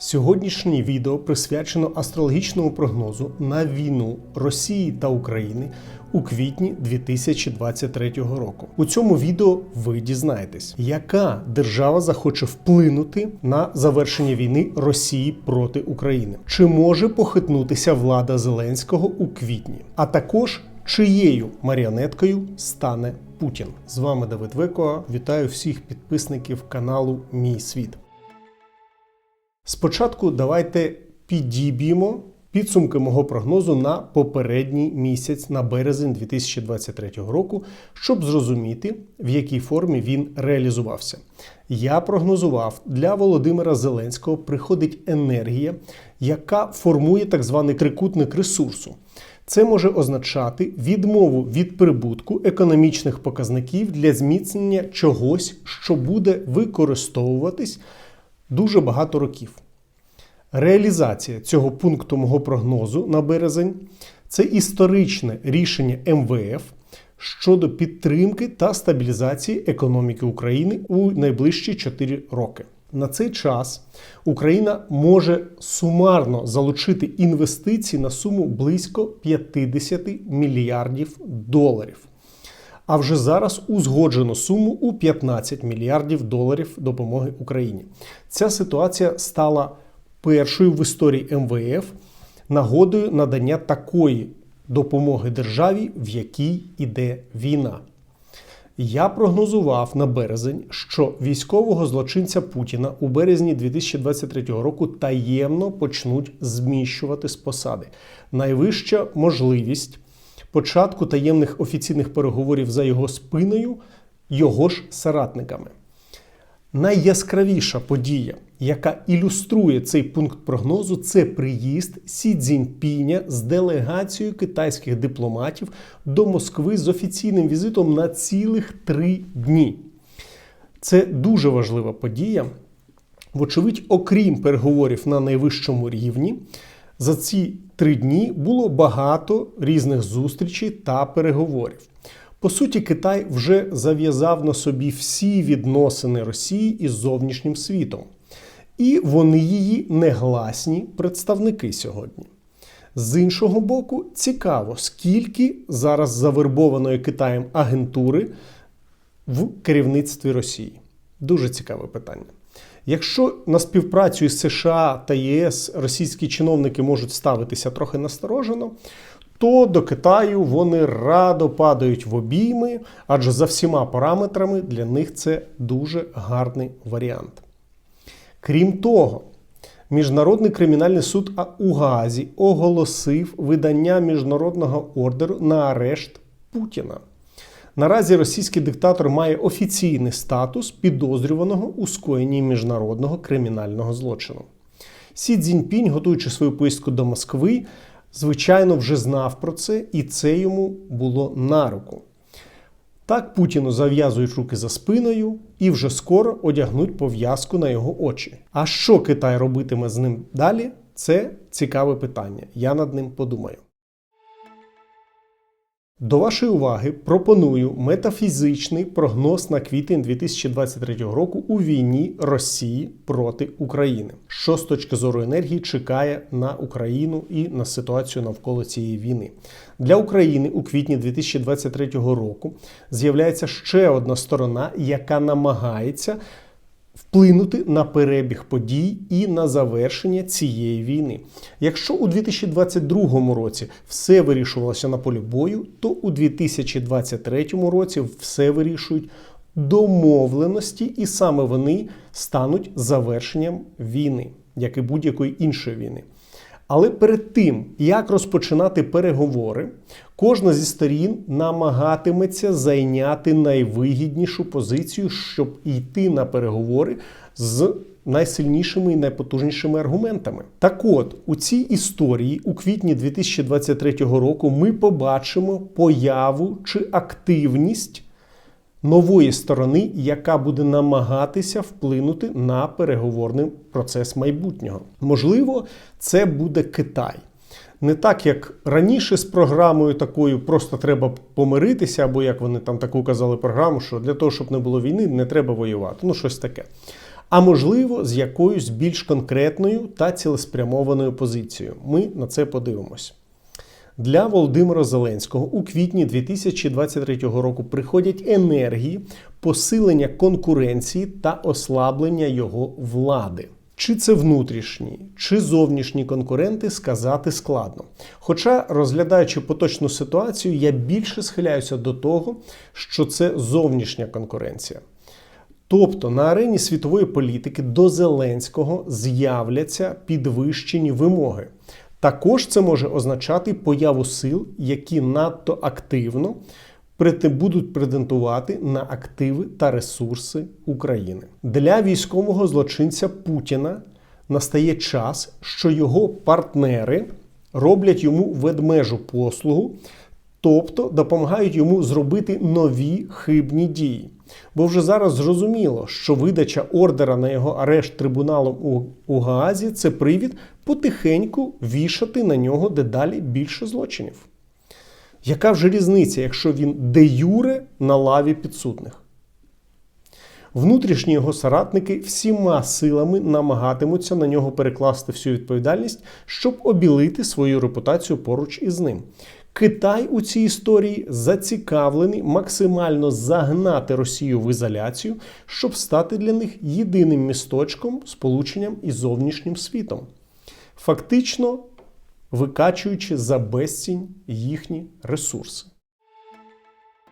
Сьогоднішнє відео присвячено астрологічному прогнозу на війну Росії та України у квітні 2023 року. У цьому відео ви дізнаєтесь, яка держава захоче вплинути на завершення війни Росії проти України, чи може похитнутися влада Зеленського у квітні, а також чиєю маріонеткою стане Путін. З вами Давид Векоа. Вітаю всіх підписників каналу Мій Світ. Спочатку давайте підіб'ємо підсумки мого прогнозу на попередній місяць на березень 2023 року, щоб зрозуміти, в якій формі він реалізувався. Я прогнозував, для Володимира Зеленського приходить енергія, яка формує так званий трикутник ресурсу. Це може означати відмову від прибутку економічних показників для зміцнення чогось, що буде використовуватись дуже багато років. Реалізація цього пункту мого прогнозу на березень це історичне рішення МВФ щодо підтримки та стабілізації економіки України у найближчі 4 роки. На цей час Україна може сумарно залучити інвестиції на суму близько 50 мільярдів доларів. А вже зараз узгоджено суму у 15 мільярдів доларів допомоги Україні. Ця ситуація стала першою в історії МВФ нагодою надання такої допомоги державі, в якій іде війна. Я прогнозував на березень, що військового злочинця Путіна у березні 2023 року таємно почнуть зміщувати з посади. Найвища можливість початку таємних офіційних переговорів за його спиною його ж соратниками. Найяскравіша подія, яка ілюструє цей пункт прогнозу, це приїзд Сі Цзіньпіня з делегацією китайських дипломатів до Москви з офіційним візитом на цілих три дні. Це дуже важлива подія. Вочевидь, окрім переговорів на найвищому рівні, за ці три дні було багато різних зустрічей та переговорів. По суті, Китай вже зав'язав на собі всі відносини Росії із зовнішнім світом. І вони її негласні представники сьогодні. З іншого боку, цікаво, скільки зараз завербованої Китаєм агентури в керівництві Росії. Дуже цікаве питання. Якщо на співпрацю із США та ЄС російські чиновники можуть ставитися трохи насторожено, то до Китаю вони радо падають в обійми, адже за всіма параметрами для них це дуже гарний варіант. Крім того, Міжнародний кримінальний суд у оголосив видання міжнародного ордеру на арешт Путіна. Наразі російський диктатор має офіційний статус підозрюваного у скоєнні міжнародного кримінального злочину. Сі Цзіньпінь, готуючи свою поїздку до Москви, звичайно, вже знав про це, і це йому було на руку. Так Путіну зав'язують руки за спиною і вже скоро одягнуть пов'язку на його очі. А що Китай робитиме з ним далі? Це цікаве питання. Я над ним подумаю. До вашої уваги пропоную метафізичний прогноз на квітень 2023 року у війні Росії проти України. Що з точки зору енергії чекає на Україну і на ситуацію навколо цієї війни для України у квітні 2023 року з'являється ще одна сторона, яка намагається вплинути на перебіг подій і на завершення цієї війни. Якщо у 2022 році все вирішувалося на полі бою, то у 2023 році все вирішують домовленості, і саме вони стануть завершенням війни, як і будь-якої іншої війни. Але перед тим, як розпочинати переговори, кожна зі сторін намагатиметься зайняти найвигіднішу позицію, щоб йти на переговори з найсильнішими і найпотужнішими аргументами. Так от, у цій історії у квітні 2023 року ми побачимо появу чи активність нової сторони, яка буде намагатися вплинути на переговорний процес майбутнього. Можливо, це буде Китай. Не так, як раніше з програмою такою просто треба помиритися, або як вони там таку казали програму, що для того, щоб не було війни, не треба воювати. Ну, щось таке. а можливо, з якоюсь більш конкретною та цілеспрямованою позицією. Ми на це подивимось. Для Володимира Зеленського у квітні 2023 року приходять енергії посилення конкуренції та ослаблення його влади. Чи це внутрішні, чи зовнішні конкуренти сказати складно. Хоча, розглядаючи поточну ситуацію, я більше схиляюся до того, що це зовнішня конкуренція. Тобто на арені світової політики до Зеленського з'являться підвищені вимоги. Також це може означати появу сил, які надто активно будуть претендувати на активи та ресурси України. Для військового злочинця Путіна настає час, що його партнери роблять йому ведмежу послугу, тобто допомагають йому зробити нові хибні дії. Бо вже зараз зрозуміло, що видача ордера на його арешт трибуналом у, у Гаазі це привід потихеньку вішати на нього дедалі більше злочинів. Яка вже різниця, якщо він де юре на лаві підсудних? Внутрішні його соратники всіма силами намагатимуться на нього перекласти всю відповідальність, щоб обілити свою репутацію поруч із ним. Китай у цій історії зацікавлений максимально загнати Росію в ізоляцію, щоб стати для них єдиним місточком сполученням із зовнішнім світом. Фактично викачуючи за безцінь їхні ресурси.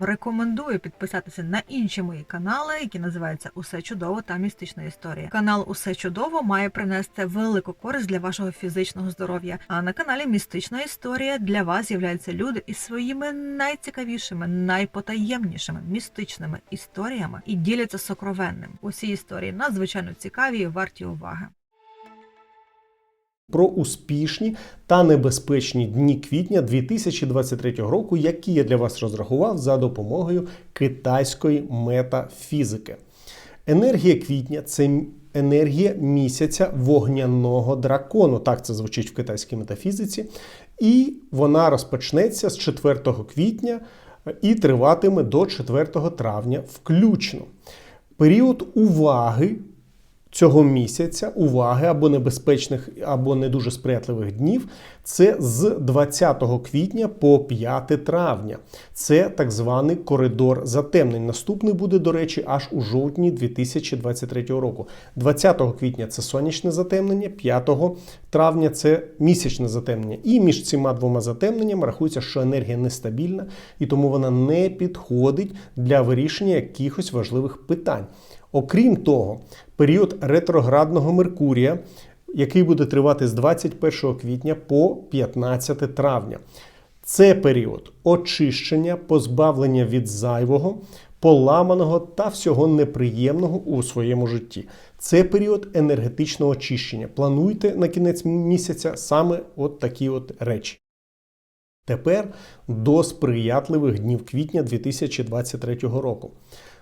Рекомендую підписатися на інші мої канали, які називаються Усе чудово та містична історія. Канал Усе чудово має принести велику користь для вашого фізичного здоров'я. А на каналі Містична історія для вас з'являються люди із своїми найцікавішими, найпотаємнішими містичними історіями і діляться сокровенним. Усі історії надзвичайно цікаві і варті уваги. Про успішні та небезпечні дні квітня 2023 року, які я для вас розрахував за допомогою китайської метафізики. Енергія квітня це енергія місяця вогняного дракону. Так це звучить в китайській метафізиці. І вона розпочнеться з 4 квітня і триватиме до 4 травня включно. Період уваги цього місяця уваги або небезпечних, або не дуже сприятливих днів. Це з 20 квітня по 5 травня. Це так званий коридор затемнень. Наступний буде, до речі, аж у жовтні 2023 року. 20 квітня це сонячне затемнення, 5 травня це місячне затемнення. І між цими двома затемненнями рахується, що енергія нестабільна і тому вона не підходить для вирішення якихось важливих питань. Окрім того, період ретроградного Меркурія, який буде тривати з 21 квітня по 15 травня. Це період очищення, позбавлення від зайвого, поламаного та всього неприємного у своєму житті. Це період енергетичного очищення. Плануйте на кінець місяця саме от такі от речі. Тепер до сприятливих днів квітня 2023 року.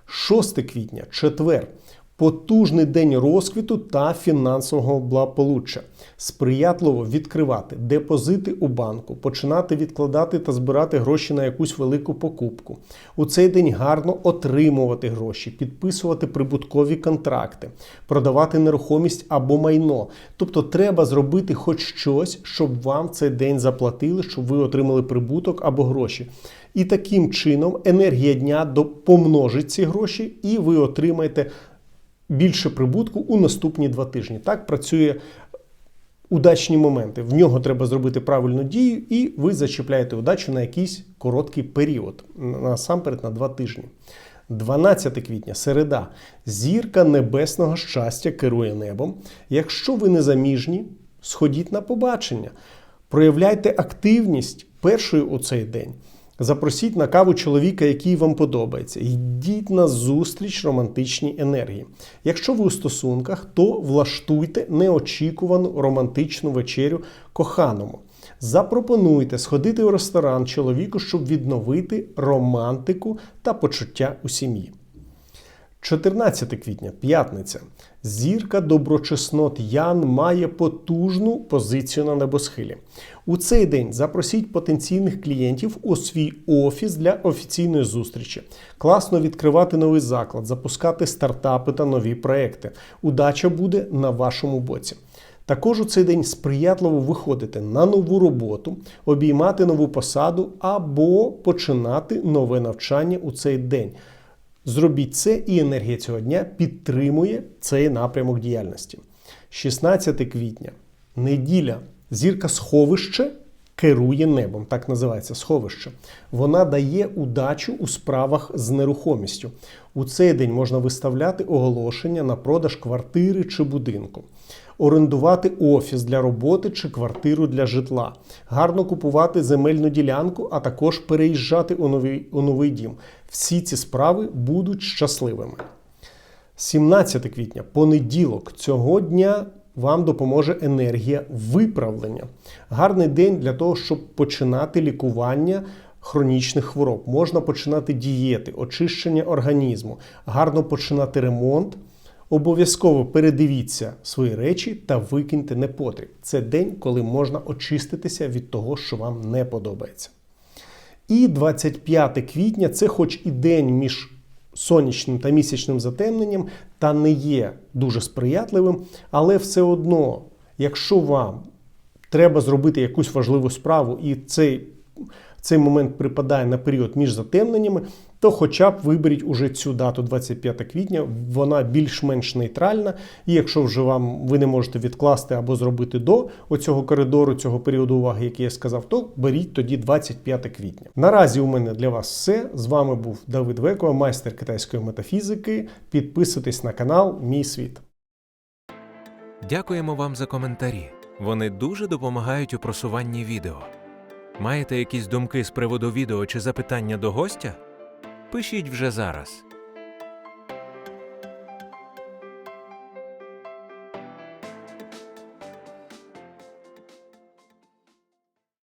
6 квітня, четвер. Потужний день розквіту та фінансового благополуччя. Сприятливо відкривати депозити у банку, починати відкладати та збирати гроші на якусь велику покупку. У цей день гарно отримувати гроші, підписувати прибуткові контракти, продавати нерухомість або майно. Тобто треба зробити хоч щось, щоб вам цей день заплатили, щоб ви отримали прибуток або гроші. І таким чином енергія дня помножить ці гроші, і ви отримаєте більше прибутку у наступні два тижні. Так працює удачні моменти. В нього треба зробити правильну дію, і ви зачіпляєте удачу на якийсь короткий період, насамперед на два тижні. 12 квітня, середа, зірка небесного щастя керує небом. Якщо ви не заміжні, сходіть на побачення, проявляйте активність першою у цей день. Запросіть на каву чоловіка, який вам подобається. Йдіть на зустріч романтичній енергії. Якщо ви у стосунках, то влаштуйте неочікувану романтичну вечерю коханому. Запропонуйте сходити у ресторан чоловіку, щоб відновити романтику та почуття у сім'ї. 14 квітня, п'ятниця. Зірка доброчеснот Ян має потужну позицію на небосхилі. У цей день запросіть потенційних клієнтів у свій офіс для офіційної зустрічі. Класно відкривати новий заклад, запускати стартапи та нові проекти. Удача буде на вашому боці. Також у цей день сприятливо виходити на нову роботу, обіймати нову посаду або починати нове навчання у цей день. Зробіть це, і енергія цього дня підтримує цей напрямок діяльності. 16 квітня, неділя, зірка сховище керує небом, так називається сховище. Вона дає удачу у справах з нерухомістю. У цей день можна виставляти оголошення на продаж квартири чи будинку. Орендувати офіс для роботи чи квартиру для житла, гарно купувати земельну ділянку, а також переїжджати у новий, у новий дім. Всі ці справи будуть щасливими. 17 квітня, понеділок цього дня вам допоможе енергія виправлення. Гарний день для того, щоб починати лікування хронічних хвороб. Можна починати дієти, очищення організму, гарно починати ремонт. Обов'язково передивіться свої речі та викиньте непотріб. Це день, коли можна очиститися від того, що вам не подобається. І 25 квітня це хоч і день між сонячним та місячним затемненням, та не є дуже сприятливим, але все одно, якщо вам треба зробити якусь важливу справу, і цей, цей момент припадає на період між затемненнями, то хоча б виберіть уже цю дату 25 квітня, вона більш-менш нейтральна. І якщо вже вам ви не можете відкласти або зробити до оцього коридору, цього періоду уваги, який я сказав, то беріть тоді 25 квітня. Наразі у мене для вас все. З вами був Давид Векова, майстер китайської метафізики. Підписуйтесь на канал Мій світ. Дякуємо вам за коментарі. Вони дуже допомагають у просуванні відео. Маєте якісь думки з приводу відео чи запитання до гостя? Пишіть вже зараз.